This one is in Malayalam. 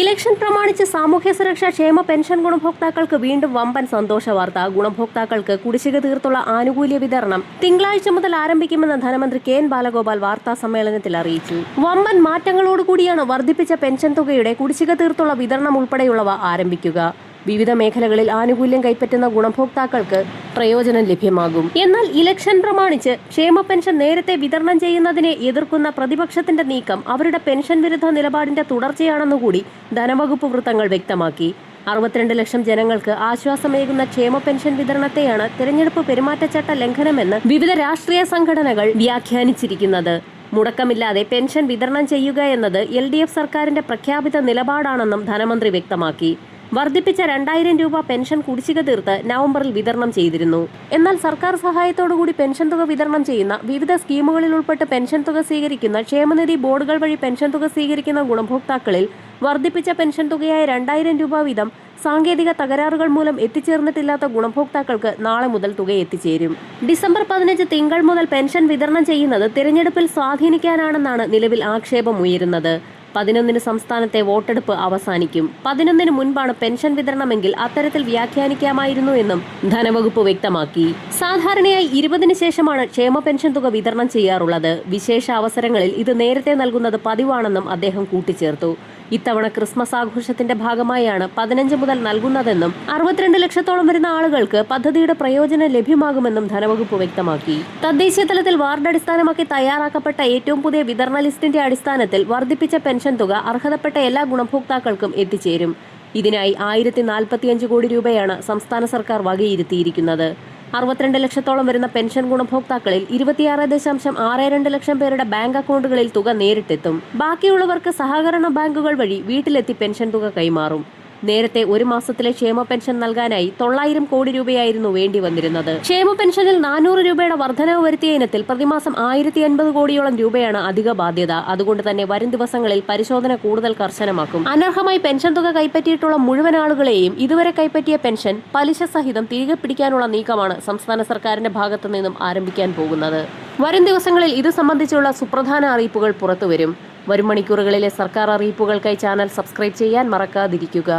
ഇലക്ഷൻ പ്രമാണിച്ച് സാമൂഹ്യ സുരക്ഷാ ക്ഷേമ പെൻഷൻ ഗുണഭോക്താക്കൾക്ക് വീണ്ടും വമ്പൻ സന്തോഷ വാർത്ത. ഗുണഭോക്താക്കൾക്ക് കുടിശ്ശിക തീർത്തുള്ള ആനുകൂല്യ വിതരണം. തിങ്കളാഴ്ച മുതൽ ആരംഭിക്കുമെന്ന് ധനമന്ത്രി കെ എൻ ബാലഗോപാൽ വാർത്താ സമ്മേളനത്തിൽ അറിയിച്ചു. വമ്പൻ മാറ്റങ്ങളോടുകൂടിയാണ് വർദ്ധിപ്പിച്ച പെൻഷൻ തുകയുടെ കുടിശ്ശിക തീർത്തുള്ള വിതരണം ഉൾപ്പെടെയുള്ളവ ആരംഭിക്കുക. വിവിധ മേഖലകളിൽ ആനുകൂല്യം കൈപ്പറ്റുന്ന ഗുണഭോക്താക്കൾക്ക് പ്രയോജനം ലഭ്യമാകും. എന്നാൽ ഇലക്ഷൻ പ്രമാണിച്ച് ക്ഷേമ പെൻഷൻ നേരത്തെ വിതരണം ചെയ്യുന്നതിനെ എതിർക്കുന്ന പ്രതിപക്ഷത്തിന്റെ നീക്കം അവരുടെ പെൻഷൻ വിരുദ്ധ നിലപാടിന്റെ തുടർച്ചയാണെന്നുകൂടി ധനവകുപ്പ് വൃത്തങ്ങൾ വ്യക്തമാക്കി. അറുപത്തിരണ്ട് ലക്ഷം ജനങ്ങൾക്ക് ആശ്വാസമേകുന്ന ക്ഷേമ പെൻഷൻ വിതരണത്തെയാണ് തെരഞ്ഞെടുപ്പ് പെരുമാറ്റച്ചട്ട ലംഘനമെന്ന് വിവിധ രാഷ്ട്രീയ സംഘടനകൾ വ്യാഖ്യാനിച്ചിരിക്കുന്നത്. മുടക്കമില്ലാതെ പെൻഷൻ വിതരണം ചെയ്യുക എന്നത് എൽ സർക്കാരിന്റെ പ്രഖ്യാപിത നിലപാടാണെന്നും ധനമന്ത്രി വ്യക്തമാക്കി. വർദ്ധിപ്പിച്ച രണ്ടായിരം രൂപ പെൻഷൻ കുടിശ്ശിക തീർത്ത് നവംബറിൽ വിതരണം ചെയ്തിരുന്നു. എന്നാൽ സർക്കാർ സഹായത്തോടുകൂടി പെൻഷൻ തുക വിതരണം ചെയ്യുന്ന വിവിധ സ്കീമുകളിൽ ഉൾപ്പെട്ട് പെൻഷൻ തുക സ്വീകരിക്കുന്ന ക്ഷേമനിധി ബോർഡുകൾ വഴി പെൻഷൻ തുക സ്വീകരിക്കുന്ന ഗുണഭോക്താക്കളിൽ വർദ്ധിപ്പിച്ച പെൻഷൻ തുകയായ രണ്ടായിരം രൂപ വീതം സാങ്കേതിക തകരാറുകൾ മൂലം എത്തിച്ചേർന്നിട്ടില്ലാത്ത ഗുണഭോക്താക്കൾക്ക് നാളെ മുതൽ തുക എത്തിച്ചേരും. ഡിസംബർ പതിനഞ്ച് തിങ്കൾ മുതൽ പെൻഷൻ വിതരണം ചെയ്യുന്നത് തിരഞ്ഞെടുപ്പിൽ സ്വാധീനിക്കാനാണെന്നാണ് നിലവിൽ ആക്ഷേപം ഉയരുന്നത്. പതിനൊന്നിന് സംസ്ഥാനത്തെ വോട്ടെടുപ്പ് അവസാനിക്കും. പതിനൊന്നിന് മുൻപാണ് പെൻഷൻ വിതരണമെങ്കിൽ അത്തരത്തിൽ വ്യാഖ്യാനിക്കാമായിരുന്നു എന്നും ധനവകുപ്പ് വ്യക്തമാക്കി. സാധാരണയായി ഇരുപതിന് ശേഷമാണ് ക്ഷേമ പെൻഷൻ തുക വിതരണം ചെയ്യാറുള്ളത്. വിശേഷ അവസരങ്ങളിൽ ഇത് നേരത്തെ നൽകുന്നത് പതിവാണെന്നും അദ്ദേഹം കൂട്ടിച്ചേർത്തു. ഇത്തവണ ക്രിസ്മസ് ആഘോഷത്തിന്റെ ഭാഗമായാണ് പതിനഞ്ച് മുതൽ നൽകുന്നതെന്നും അറുപത്തിരണ്ട് ലക്ഷത്തോളം വരുന്ന ആളുകൾക്ക് പദ്ധതിയുടെ പ്രയോജനം ലഭ്യമാകുമെന്നും ധനവകുപ്പ് വ്യക്തമാക്കി. തദ്ദേശീയ തലത്തിൽ വാർഡ് അടിസ്ഥാനമാക്കി തയ്യാറാക്കപ്പെട്ട ഏറ്റവും പുതിയ വിതരണ ലിസ്റ്റിന്റെ അടിസ്ഥാനത്തിൽ വർദ്ധിപ്പിച്ച പെൻഷൻ തുക അർഹതപ്പെട്ട എല്ലാ ഗുണഭോക്താക്കൾക്കും എത്തിച്ചേരും. ഇതിനായി ആയിരത്തി നാൽപ്പത്തിയഞ്ച് കോടി രൂപയാണ് സംസ്ഥാന സർക്കാർ വകയിരുത്തിയിരിക്കുന്നത്. അറുപത്തിരണ്ട് ലക്ഷത്തോളം വരുന്ന പെൻഷൻ ഗുണഭോക്താക്കളിൽ ഇരുപത്തിയാറ് ദശാംശം ആറ് രണ്ട് ലക്ഷം പേരുടെ ബാങ്ക് അക്കൗണ്ടുകളിൽ തുക നേരിട്ടെത്തും. ബാക്കിയുള്ളവർക്ക് സഹകരണ ബാങ്കുകൾ വഴി വീട്ടിലെത്തി പെൻഷൻ തുക കൈമാറും. നേരത്തെ ഒരു മാസത്തിലെ ക്ഷേമ പെൻഷൻ നൽകാനായി തൊള്ളായിരം കോടി രൂപയായിരുന്നു വേണ്ടി വന്നിരുന്നത്. ക്ഷേമ പെൻഷനിൽ നാനൂറ് രൂപയുടെ വർധനവ് വരുത്തിയ ഇനത്തിൽ പ്രതിമാസം ആയിരത്തി അൻപത് കോടിയോളം രൂപയാണ് അധിക ബാധ്യത. അതുകൊണ്ട് തന്നെ വരും ദിവസങ്ങളിൽ പരിശോധന കൂടുതൽ കർശനമാക്കും. അനർഹമായി പെൻഷൻ തുക കൈപ്പറ്റിയിട്ടുള്ള മുഴുവൻ ആളുകളെയും ഇതുവരെ കൈപ്പറ്റിയ പെൻഷൻ പലിശ സഹിതം തിരികെ പിടിക്കാനുള്ള നീക്കമാണ് സംസ്ഥാന സർക്കാരിന്റെ ഭാഗത്തു നിന്നും ആരംഭിക്കാൻ പോകുന്നത്. വരും ദിവസങ്ങളിൽ ഇത് സംബന്ധിച്ചുള്ള സുപ്രധാന അറിയിപ്പുകൾ പുറത്തുവരും. വരും മണിക്കൂറുകളിലെ സർക്കാർ അറിയിപ്പുകൾക്കായി ചാനൽ സബ്സ്ക്രൈബ് ചെയ്യാൻ മറക്കാതിരിക്കുക.